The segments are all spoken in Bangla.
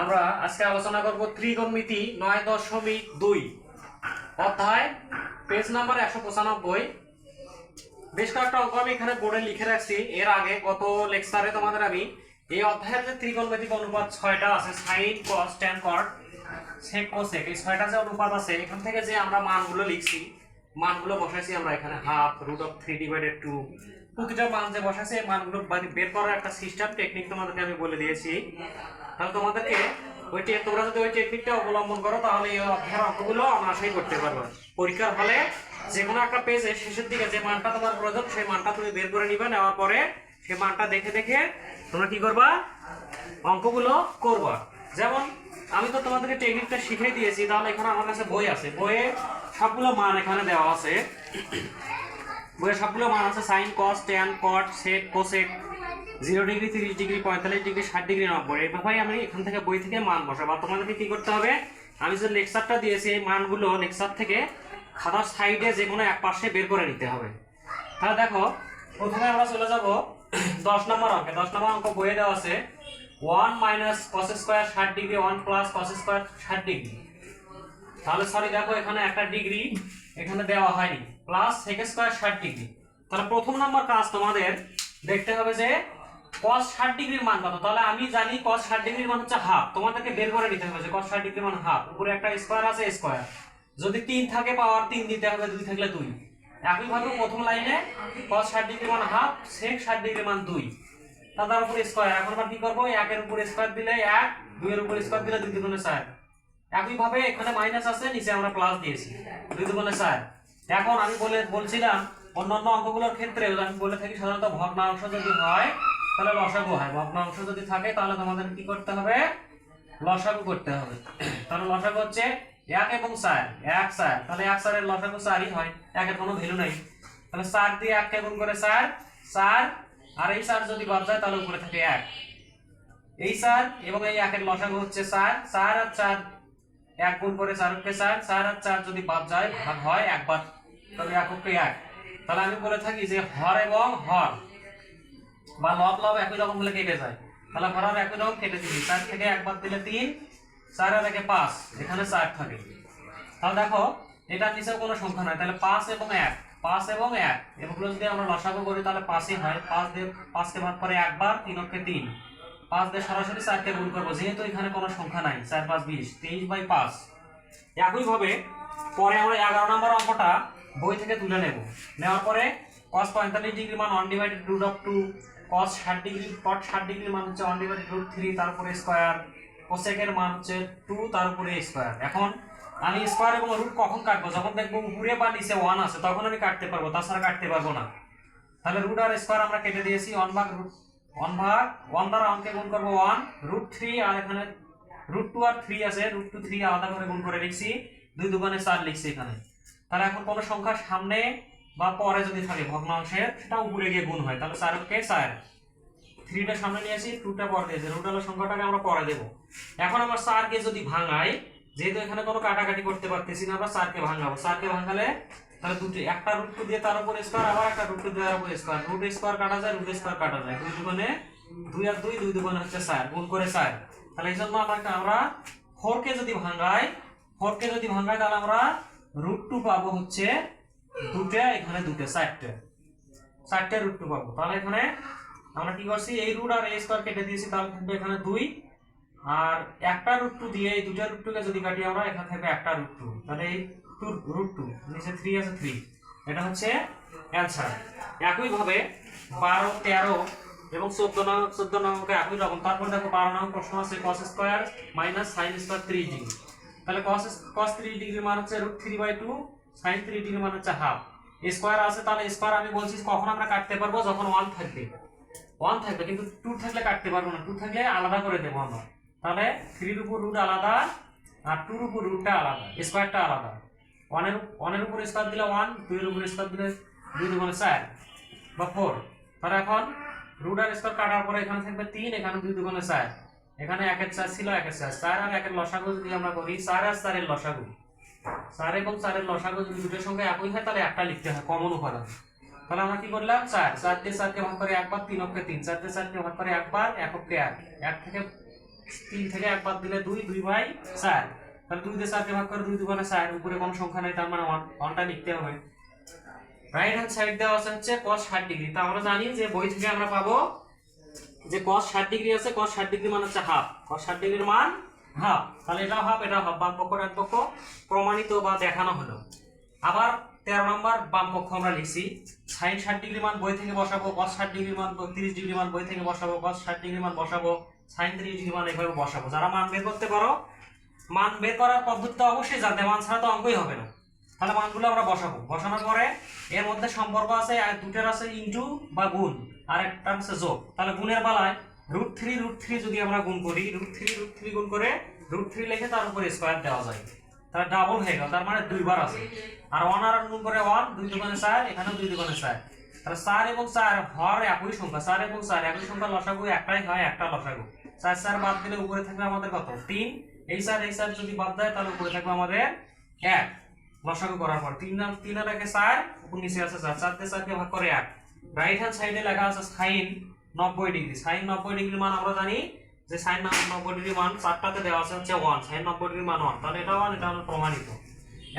আমরা আজকে আলোচনা করব ত্রিকোণমিতি নয় দশমিক দুই। অধ্যায়, পেজ নাম্বার একশো পঁচানব্বই। বেশ কয়েকটা অঙ্ক আমি এখানে বোর্ডে লিখে রাখছি। এর আগে গত লেকচারে তোমাদের আমি এই অধ্যায়ের যে ত্রিকোণমিতিক অনুপাত ছয়টা আছে sine cos tan cot sec cosec এই ছয়টা যে অনুপাত আছে, এখান থেকে যে আমরা মানগুলো লিখছি মানগুলো বসাইছি আমরা এখানে half root of three divided by প্রতিটা মান যে বসাইছে, এই মানগুলো বাড়ি- বের করার একটা সিস্টেম টেকনিক তোমাদেরকে আমি বলে দিয়েছি। তাহলে তোমাদেরকে ওই তোমরা যদি ওই টেকনিকটা অবলম্বন করো, তাহলে এই অধ্যায়ের অঙ্কগুলো অনায়াসেই করতে পারবে। পরীক্ষার হলে যে কোনো একটা পেজে শেষের দিকে যে মানটা তোমার প্রয়োজন, সেই মানটা তুমি বের করে নিবে, নেওয়ার পরে সেই মানটা দেখে দেখে তোমরা কি করবা? অঙ্কগুলো করবা। যেমন, আমি তো তোমাদেরকে টেকনিকটা শিখিয়ে দিয়েছি, তাহলে এখানে আমার কাছে বই আছে। বইয়ে সবগুলো মান এখানে দেওয়া আছে। বইয়ের সবগুলো মান আছে sine cos tan cot sec cosec zero degree তিরিশ ডিগ্রি পঁয়তাল্লিশ ডিগ্রি ষাট ডিগ্রি নব্বই। এইভাবে আমি এখান থেকে বই থেকে মান বসাবো। আর তোমাদেরকে কী করতে হবে? আমি যে লেকচারটা দিয়েছি, এই মানগুলো লেকচার থেকে খাতার সাইডে যে কোনো এক পাশে বের করে নিতে হবে। তাহলে দেখো, প্রথমে আমরা চলে যাব দশ নম্বর অঙ্কে। দশ নম্বর অঙ্ক বইয়ে দেওয়া আছে ওয়ান মাইনাস কস স্কোয়ার ষাট degree one plus cos square ষাট ডিগ্রি তাহলে সরি দেখো এখানে একটা ডিগ্রি এখানে দেওয়া হয়নি প্লাস সেক স্কোয়ার ষাট ডিগ্রি তাহলে প্রথম নাম্বার কাজ তোমাদের দেখতে হবে যে cos ষাট ডিগ্রির মান কত। তাহলে আমি জানি cos ষাট ডিগ্রির মান হচ্ছে হাফ তোমাদেরকে বের করে নিতে হবে যে cos ষাট ডিগ্রির মান হাফ উপরে একটা স্কোয়ার আছে স্কোয়ার যদি তিন থাকে পাওয়ার তিন দিতে হবে, দুই থাকলে দুই। একইভাবে প্রথম লাইনে cos ষাট ডিগ্রির মান হাফ সেক ষাট ডিগ্রির মান দুই। তার উপরে স্কোয়ার এখন আমরা কি করব? একের উপরে স্কোয়ার দিলে এক, দুইয়ের উপরে স্কোয়ার দিলে দুই দুগুণে চার একইভাবে এখানে মাইনাস আছে, নিচে আমরা প্লাস দিয়েছি। দুই দুগুণে চার এখন আমি বলে বলছিলাম, অন্যান্য অঙ্কগুলোর ক্ষেত্রে আমি বলে থাকি, সাধারণত ভগ্নাংশ যদি হয়, তাহলে লসাগু হয়। ভগ্নাংশ যদি থাকে, তাহলে তোমাদের কি করতে হবে? লসাগু করতে হবে। তাহলে লসাগু হচ্ছে এক এবং চার এক চার তাহলে এক চারের লসাগু চারই হয়। একের কোনো ভ্যালু নেই। তাহলে চার দিয়ে এককে গুণ করে চার চার আর এই চার যদি বাদ যায় তাহলে উপরে থাকে এক। এই চার এবং এই একের লসাগু হচ্ছে চার চার আর চার এক গুণ করে চারকে চার চার আর চার যদি বাদ যায়, ভাগ হয় একবার তবে এককে এক। তাহলে আমি বলে থাকি যে হর এবং হর বা লব লব একই রকম হলে কেটে যায়। তাহলে হর আর একই রকম কেটে দিবি। চার থেকে একবার দিলে তিন, চার আর একে পাঁচ, এখানে চার থাকে। তাহলে দেখো, এটার নিচেও কোনো সংখ্যা নাই। তাহলে পাঁচ এবং এক, পাঁচ এবং এক। এগুলো যদি আমরা লসাগু করি, তাহলে পাঁচই হয়। পাঁচ দিয়ে পাঁচকে ভাগ করে একবার তিন অক্ষে তিন। পাঁচ দিয়ে সরাসরি চারকে গুণ করব। যেহেতু এখানে কোনো সংখ্যা নাই, চার, পাঁচ, বিশ, তেইশ বাই পাঁচ। একইভাবে পরে আমরা এগারো নম্বর অঙ্কটা বই থেকে তুলে নেব। নেওয়ার পরে cos পঁয়তাল্লিশ ডিগ্রি মান one divided root of two cos ষাট ডিগ্রি cot ষাট ডিগ্রির মান হচ্ছে ওয়ান ডিভাইডেড রুট থ্রি তার উপরে স্কোয়ার কোসেকের মান হচ্ছে টু তারপরে স্কোয়ার এখন আমি স্কোয়ার এবং রুট কখন কাটবো? যখন দেখব উপরে বা নিচে ওয়ান আছে, তখন আমি কাটতে পারব, তাছাড়া কাটতে পারব না। তাহলে রুট আর স্কোয়ার আমরা কেটে দিয়েছি ওয়ান ভাগ রুট ওয়ান ভাগ ওয়ান দ্বারা অঙ্কে গুণ করব ওয়ান রুট থ্রি আর এখানে রুট টু আর থ্রি আছে রুট টু থ্রি আলাদা করে গুণ করে লিখছি। দুই দোকানে চার লিখছি এখানে। তাহলে এখন কোনো সংখ্যা সামনে বা পরে যদি থাকে ভগ্নাংশের, সেটা উপরে গিয়ে গুণ হয়। তাহলে চারকে চার? থ্রিটা সামনে নিয়ে আসি টুটা পরে দিয়েছি রুট আলো সংখ্যাটাকে আমরা পরে দেবো। এখন আমার চারকে যদি ভাঙাই, যেহেতু এখানে কোনো কাটাকাটি করতে পারতেছি না, আমরা চারকে ভাঙাবো। চারকে ভাঙালে তাহলে দুটো একটা রুট টু দিয়ে তার উপর স্কোয়ার আবার একটা রুট টু দিয়ে তার উপর স্কোয়ার রুট স্কোয়ার কাটা যায় রুট স্কোয়ার কাটা যায়। দুই দুগুণে দুই আর দুই দুই দুগুণে হচ্ছে চার, গুণ করে চার। তাহলে এই জন্য আমাকে আমরা ফোরকে যদি ভাঙাই, ফোরকে যদি ভাঙাই, তাহলে আমরা রুট টু পাবো হচ্ছে দুটা এখানে দুটো চারটে। চারটে রুট টু পাবো। তাহলে এখানে আমরা কি করছি? এই রুট আর এই স্কোয়ার কেটে দিয়েছি, তাহলে থাকবে এখানে দুই। আর একটা রুট টু দিয়ে এই দুটা রুট টুকে যদি কাটি আমরা, এখানে থাকবে একটা রুট টু তাহলে এই টু রুট টু নিচে থ্রি আছে থ্রি এটা হচ্ছে অ্যান্সার একইভাবে বারো, তেরো এবং চোদ্দ নং, চোদ্দ নম্বরকে একই রকম। তারপর দেখো বারো নম্বর প্রশ্ন আছে cos square minus sine square three degree তাহলে কস কস থ্রি ডিগ্রি মান হচ্ছে root three by two sine three degree মান হচ্ছে হাফ স্কোয়ার আছে, তাহলে স্কোয়ার আমি বলছি কখন আমরা কাটতে পারব? যখন ওয়ান থাকবে। ওয়ান থাকবে, কিন্তু টু থাকলে কাটতে পারব না। টু থাকলে আলাদা করে দেবো আমরা। তাহলে থ্রির উপর রুট আলাদা আর টুর উপর রুটটা আলাদা। স্কোয়ারটা আলাদা। ওয়ানের ওয়ানের উপর স্কোয়ার দিলে ওয়ান দুইয়ের উপর স্কোয়ার দিলে দুই দুগুণে চার। বা ফোর তাহলে এখন রুট আর স্কোয়ার কাটার পরে এখানে থাকবে তিন, এখানে দুই দুগুণে চার। এখানে একের চার ছিল, একের চার। চার আর একের লসাগু যদি আমরা করি, চার আর চারের লসাগু। চার এবং চারের লসাগু যদি দুটোর সঙ্গে একই হয়, তাহলে একটা লিখতে হয় কমন উপাদান। তাহলে আমরা কি করলাম? চার। চার দিয়ে চারকে ভাগ করে একবার তিন অক্ষে তিন। চার দিয়ে চারকে ভাগ করে একবার এক অক্ষে এক। এক থেকে তিন থেকে একবার দিলে দুই দুই বাই চার। তাহলে দুই দিয়ে চারকে ভাগ করে দুই দুগুণে চার উপরে কোনো সংখ্যা নেই, তার মানে ওয়ান ওয়ানটা লিখতে হবে। রাইট হ্যান্ড সাইড দেওয়া আছে হচ্ছে cos 60 ডিগ্রি তা আমরা জানি যে বই থেকে আমরা পাবো যে cos 60 ডিগ্রি আছে, cos 60 ডিগ্রি মানে হচ্ছে হাফ cos 60 ডিগ্রির মান হাফ তাহলে এটা হাফ এটা হাফ বাম পক্ষ ডান পক্ষ প্রমাণিত বা দেখানো হলো। আবার তেরো নম্বর বাম পক্ষ আমরা লিখছি, সাইন ষাট ডিগ্রি মান বই থেকে বসাবো, cos 60 ডিগ্রি মান তিরিশ ডিগ্রি মান বই থেকে বসাবো, cos 60 ডিগ্রি মান বসাবো, সাইন তিরিশ ডিগ্রি মান এভাবে বসাবো। যারা মান বের করতে পারো মান বের করার পদ্ধতিটা অবশ্যই জানতে মান ছাড়া তো অঙ্কই হবে না। তাহলে মানগুলো আমরা বসাবো। বসানোর পরে এর মধ্যে সম্পর্ক আছে দুটোর আছে ইনটু বা গুণ, আর একটা আছে যোগ। তাহলে গুণের বেলায় রুট থ্রি রুট থ্রি যদি আমরা গুণ করি রুট থ্রি রুট থ্রি গুণ করে রুট থ্রি লিখে তার উপরে স্কোয়ার দেওয়া যায়। তাহলে ডাবল হয়ে গেল, তার মানে দুইবার আছে। আর ওয়ান আর গুণ করে ওয়ান দুই দোকানে চার, এখানেও দুই দোকানে চার। তাহলে চার এবং চার হর একই সংখ্যা, চার এবং চার, একই সংখ্যা লসাগু একটাই হয়, একটা লসাগু। চার চার বাদ দিলে উপরে থাকবে আমাদের কত? তিন। এই চার এই চার যদি বাদ দেয়, তাহলে উপরে থাকবে আমাদের এক। লসাগু করার পর। তিন তিন আর একে উপর নিচে আছে চার চার দিয়ে ভাগ করে এক। রাইট হ্যান্ড সাইডে লেখা আছে সাইন নব্বই ডিগ্রি সাইন নব্বই ডিগ্রির মান আমরা জানি যে সাইন নব্বই ডিগ্রি মান চারটাতে দেওয়া আছে হচ্ছে ওয়ান সাইন নব্বই ডিগ্রি মান ওয়ান তাহলে এটা ওয়ান এটা আমার প্রমাণিত।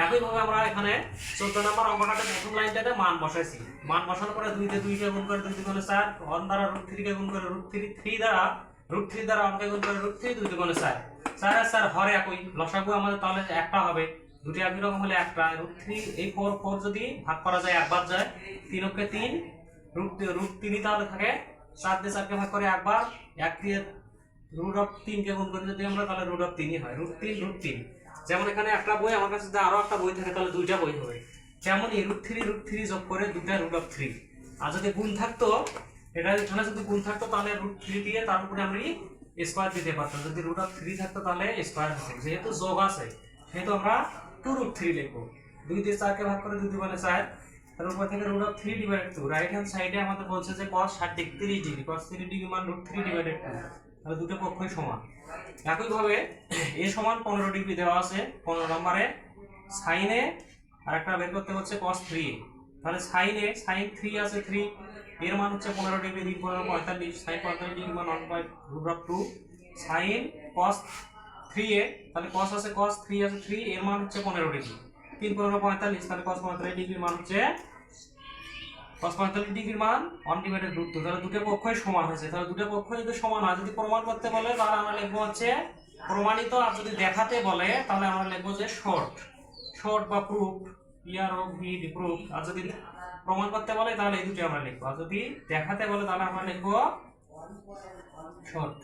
একইভাবে আমরা এখানে চোদ্দ নম্বর অঙ্কটাতে প্রথম লাইনটাতে মান বসাইছি। মান বসানোর পরে দুইতে দুইকে গুণ করে দুই দুগুণে চার। ওয়ান দ্বারা রুট থ্রিকে গুণ করে রুট থ্রি থ্রি দ্বারা রুট থ্রি দ্বারা অঙ্কে গুণ করে রুট থ্রি দুই দুগুণে চার। আর চার হরে একই। লসাগু আমাদের তাহলে একটা হবে। দুটি একই হলে একটা। রুট থ্রি, এই ফোর ফোর যদি ভাগ করা যায়, একবার যায়, তিন অক্ষে তিন, রুট রুট তিনই তাহলে থাকে চার দিয়ে চারকে ভাগ করে একবার, এক দিয়ে রুট অফ তিনকে গুণ করে যদি আমরা তাহলে রুট অফ তিনই হয়। রুট তিন রুট তিন। যেমন এখানে একটা বই, আমার কাছে যদি আরও একটা বই থাকে, তাহলে দুইটা বই হবে। তেমনই রুট থ্রি রুট থ্রি যোগ করে দুটা রুট অফ থ্রি। আর যদি গুণ থাকতো, এটা এখানে যদি গুণ থাকতো, তাহলে রুট থ্রি দিয়ে তার উপরে আমি স্কোয়ার দিতে পারতাম। যদি রুট অফ থ্রি থাকতো তাহলে স্কোয়ার হতো যেহেতু যোগ আছে, সেহেতু আমরা টু রুট থ্রি লিখব। দুই দিয়ে চারকে ভাগ করে দুই দুগুণে চার তার উপর থেকে root of three divided two right hand সাইডে আমাদের বলছে যে cos ষাট ডিগ্রি তিরিশ ডিগ্রি cos তিরিশ ডিগ্রি মান রুট থ্রি ডিভাইডেড টু তাহলে দুটো পক্ষই সমান। একইভাবে এ সমান পনেরো ডিগ্রি দেওয়া আছে, পনেরো নম্বরে সাইনে আর একটা বের করতে হচ্ছে cos থ্রি তাহলে সাইনে সাইন থ্রি আছে থ্রি এর মান হচ্ছে পনেরো ডিগ্রি তিন পনেরো, পঁয়তাল্লিশ সাইন পঁয়তাল্লিশ ডিগ্রি মান one by root of two. Sine cos three এ, তাহলে cos আছে cos থ্রি আছে থ্রি এর মান হচ্ছে পনেরো ডিগ্রি। তিন পনেরো, পঁয়তাল্লিশ, তাহলে cos পঁয়তাল্লিশ ডিগ্রির মান হচ্ছে, cos পঁয়তাল্লিশ ডিগ্রির মান ওয়ান ডিভাইডেড রুট টু তাহলে দুটো পক্ষই সমান হয়েছে। তাহলে দুটো পক্ষ যদি সমান হয়, যদি প্রমাণ করতে বলে, তাহলে আমরা লিখব হচ্ছে প্রমাণিত আর যদি দেখাতে বলে, তাহলে আমরা লিখব যে শর্ট শর্ট বা প্রুফ ইয়ার বি ভি প্রুফ আর যদি প্রমাণ করতে বলে, তাহলে এই দুটো আমরা লিখব। আর যদি দেখাতে বলে, তাহলে আমরা লিখব, শর্ট।